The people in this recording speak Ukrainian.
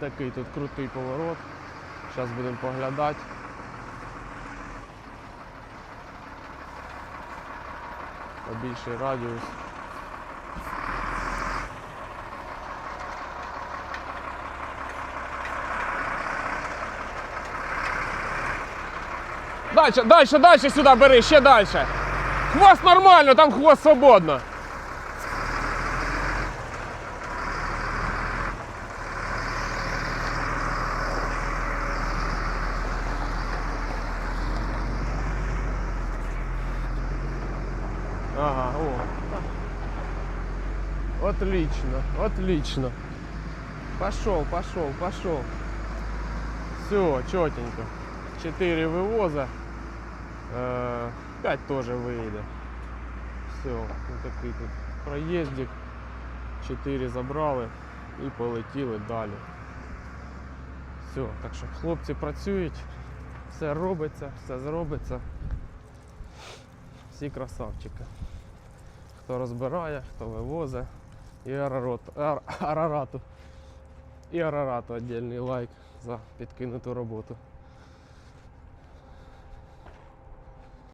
Такий тут крутий поворот. Зараз будемо поглядати. Побільший радіус. Дальше, дальше, дальше сюди бери, ще дальше. Хвост нормально, там хвост свободно. Ага, о. Отлично, отлично. Пошел, пошел, пошел. Все, четенько. 4 вывоза. 5 тоже выйдет. Все, вот такий тут проїздик. 4 забрали і полетіли далі. Все, так що хлопці працюють, все робиться, все зробиться. Всі красавчики. Хто розбирає, хто вивозить. І Арарату. І Арарату віддільний лайк за підкинуту роботу.